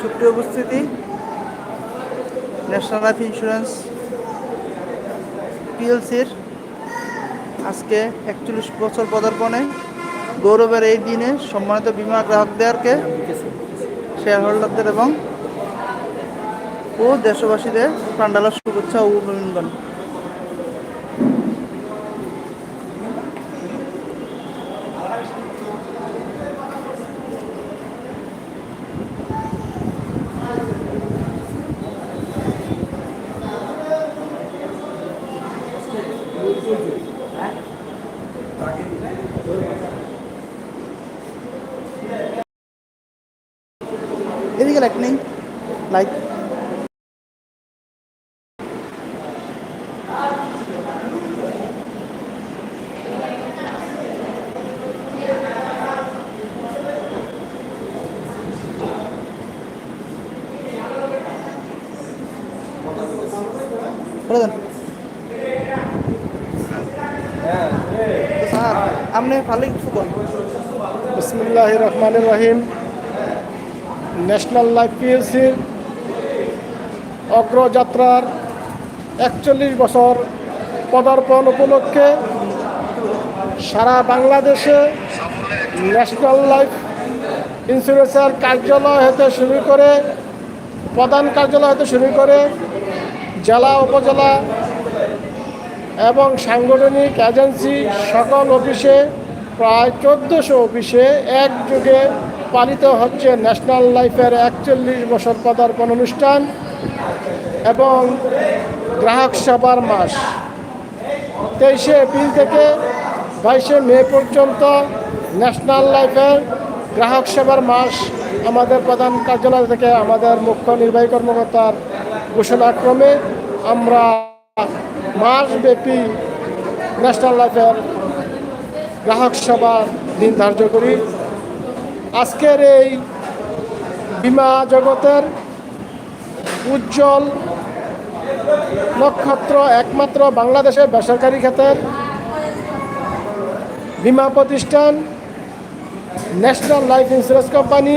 সুপ্রিয় উপস্থিতি national life insurance পিএলসির আজকে একচল্লিশ বছর পদার্পণে গৌরবের এই দিনে সম্মানিত বিমা গ্রাহকদেরকে শেয়ার হোল্ডারদের এবং ও দেশবাসীদের প্রাণ্ডালার শুভেচ্ছা ও অভিনন্দন। எதுக்கு லக்னி லைக் பிரதன் করেন বিসমুল্লাহ রহমান রহিম ন্যাশনাল লাইফ পিএলসির অগ্রযাত্রার একচল্লিশ বছর পদার্পণ উপলক্ষে সারা বাংলাদেশে ন্যাশনাল লাইফ ইন্স্যুরেন্সের কার্যালয় হতে শুরু করে, প্রধান কার্যালয় হতে শুরু করে, জেলা, উপজেলা এবং সাংগঠনিক এজেন্সি সকল অফিসে প্রায় চোদ্দোশো অফিসে একযোগে পালিত হচ্ছে ন্যাশনাল লাইফের একচল্লিশ বছর পদার্পণ অনুষ্ঠান এবং গ্রাহক সেবার মাস। তেইশে এপ্রিল থেকে বাইশে মে পর্যন্ত ন্যাশনাল লাইফের গ্রাহক সেবার মাস আমাদের প্রধান কার্যালয় থেকে আমাদের মুখ্য নির্বাহী কর্মকর্তার ঘোষণাক্রমে আমরা মাসব্যাপী ন্যাশনাল লাইফের গ্রাহক সেবার দিন ধার্য করি। আজকের এই বিমা জগতের উজ্জ্বল নক্ষত্র একমাত্র বাংলাদেশের বেসরকারি খাতের বিমা প্রতিষ্ঠান ন্যাশনাল লাইফ ইন্স্যুরেন্স কোম্পানি।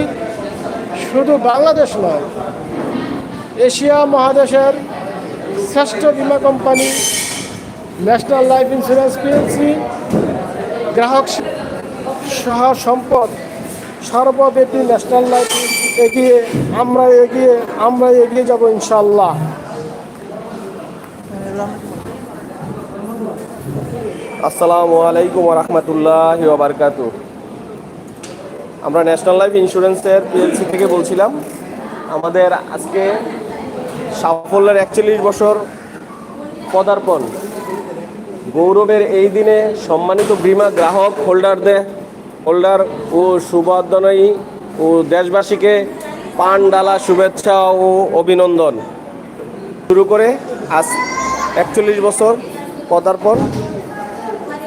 শুধু বাংলাদেশ নয়, এশিয়া মহাদেশের শ্রেষ্ঠ বিমা company national life insurance PLC গ্রাহক সহ সম্পদ সর্বব্যাপী ন্যাশনাল লাইফ এগিয়ে, আমরা এগিয়ে আমরা এগিয়ে যাব ইনশাল্লাহ আসসালামু আলাইকুম রহমতুল্লাহ বারকাতু আমরা ন্যাশনাল লাইফ ইন্স্যুরেন্সের পিএলসি থেকে বলছিলাম, আমাদের আজকে সাফল্যের একচল্লিশ বছর পদার্পণ। গৌরবের এই দিনে সম্মানিত বিমা গ্রাহক হোল্ডারদের হোল্ডার ও শুভাদনয়ী ও দেশবাসীকে পান, ডালা, শুভেচ্ছা ও অভিনন্দন। শুরু করে আজ একচল্লিশ বছর পদার্পণ।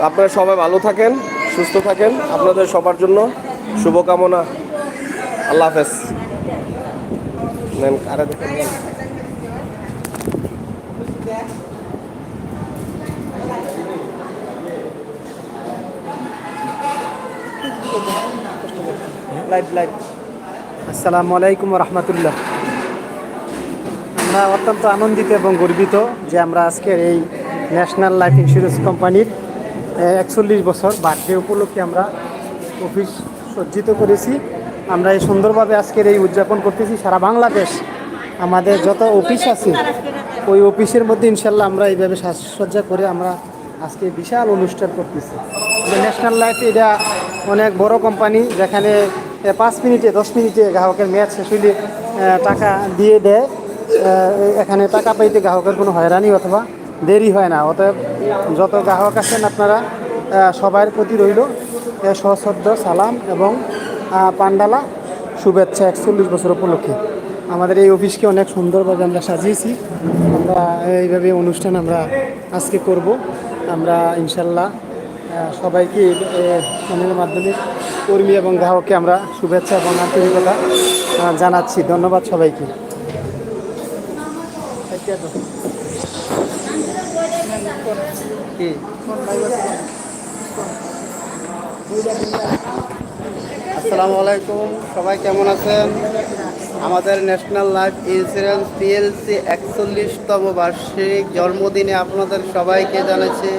আপনারা সবাই ভালো থাকেন, সুস্থ থাকেন। আপনাদের সবার জন্য শুভকামনা। আল্লাহ হাফেজ। আরে আসসালামু আলাইকুম রহমতুল্লাহ আমরা অত্যন্ত আনন্দিত এবং গর্বিত যে আমরা আজকের এই ন্যাশনাল লাইফ ইন্স্যুরেন্স কোম্পানির একচল্লিশ বছর বার্থডে উপলক্ষে আমরা অফিস সজ্জিত করেছি। আমরা এই সুন্দরভাবে আজকের এই উদযাপন করতেছি। সারা বাংলাদেশ আমাদের যত অফিস আছে, ওই অফিসের মধ্যে ইনশাল্লাহ আমরা এইভাবে সাজসজ্জা করে আমরা আজকে বিশাল অনুষ্ঠান করতেছি। ন্যাশনাল লাইফ এটা অনেক বড় কোম্পানি যেখানে পাঁচ মিনিটে, দশ মিনিটে গ্রাহকের মেয়াদ শেষ হইলে টাকা দিয়ে দেয়। এখানে টাকা পাইতে গ্রাহকের কোনো হয়রানি অথবা দেরি হয় না। অতএব যত গ্রাহক আছেন আপনারা সবার প্রতি রইল সশ্রদ্ধ সালাম এবং পান্ডালা শুভেচ্ছা একচল্লিশ বছর উপলক্ষে। আমাদের এই অফিসকে অনেক সুন্দরভাবে আমরা সাজিয়েছি। আমরা এইভাবে অনুষ্ঠান আমরা আজকে করব। আমরা ইনশাল্লাহ সবাইকে চ্যানেলের মাধ্যমে কর্মী এবং গ্রাহককে আমরা শুভেচ্ছা এবং আন্তরিকতা জানাচ্ছি। ধন্যবাদ সবাইকে। আসসালামু আলাইকুম, সবাই কেমন আছেন? আমাদের ন্যাশনাল লাইফ ইন্স্যুরেন্স পিএলসি একচল্লিশতম বার্ষিক জন্মদিনে আপনাদের সবাইকে জানাচ্ছি।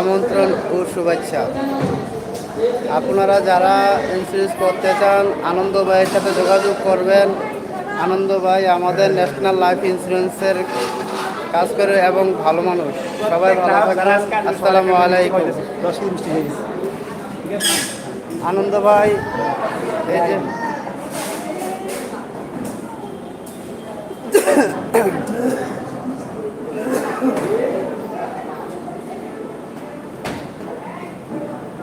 আমন্ত্রণ ও শুভেচ্ছা। আপনারা যারা ইন্স্যুরেন্স করতে চান, আনন্দ ভাইয়ের সাথে যোগাযোগ করবেন। আনন্দ ভাই আমাদের ন্যাশনাল লাইফ ইন্স্যুরেন্সের কাজ করে এবং ভালো মানুষ। সবাই ভালো থাকবেন। আসসালামু আলাইকুম। আনন্দ ভাই, এই যে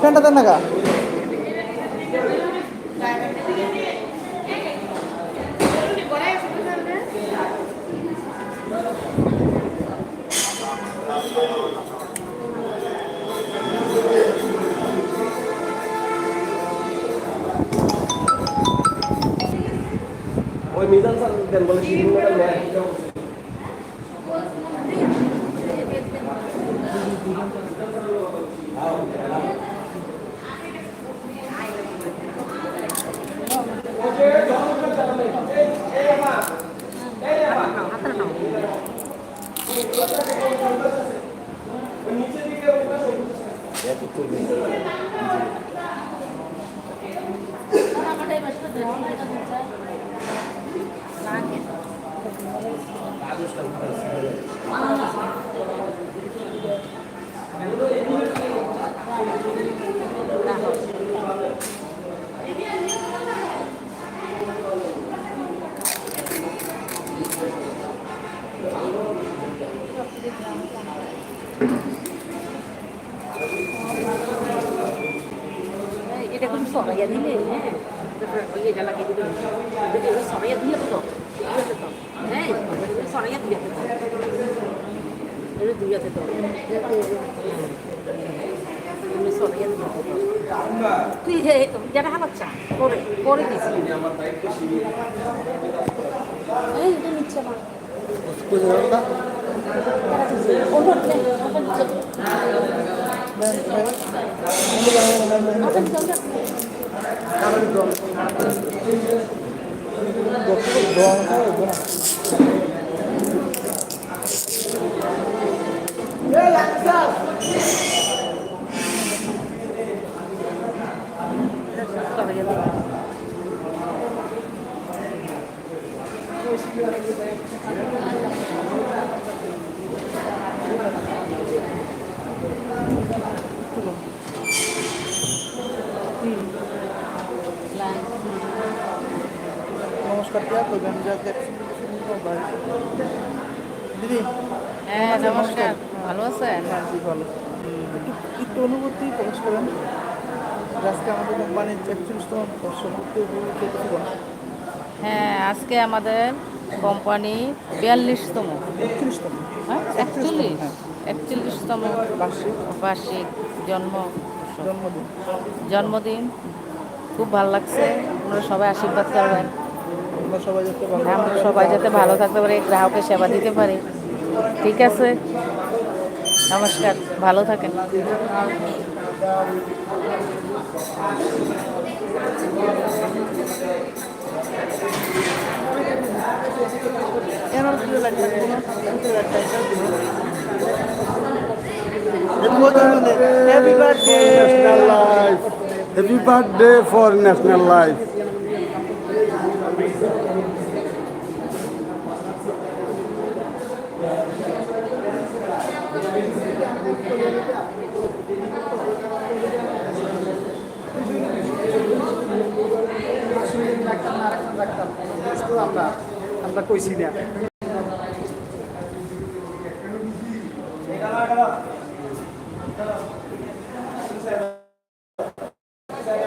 ফ্যানটা দেন না কা ওই মিজান স্যার দেন বলে তিন মিনিট নেয়। এটা কোন সরাইয়া দিলে হ্যাঁ। এটা লাগিয়ে দিলে এটা সরাইয়া দিলে তো হ্যাঁ সরাইয়া তো এটা দুই হাতে তো তুই যেটা হাবাচ্ছা করে করে দিছি। এই এটা নিচ্ছে ওটা ওটা নিচ্ছে। করবেন যাকে দিদি হ্যাঁ নমস্কার। ভালো আছেন? হ্যাঁ জি ভালো। একটু একটু অনুভূতি প্রকাশ করেন। আজকে আমাদের কোম্পানির একচল্লিশতম বর্ষ উপলক্ষে কিছু হ্যাঁ আজকে আমাদের কোম্পানি বিয়াল্লিশতম। একচল্লিশতম। হ্যাঁ একচল্লিশ? একচল্লিশতম বার্ষিক। বার্ষিক জন্ম জন্মদিন। জন্মদিন খুব ভালো লাগছে। আপনারা সবাই আশীর্বাদ করবেন। আমরা সবাই যাতে ভালো থাকতে পারি গ্রাহকের সেবা দিতে পারি ঠিক আছে নমস্কার ভালো থাকেন National Life. Happy birthday for National Life. আমরা কইছি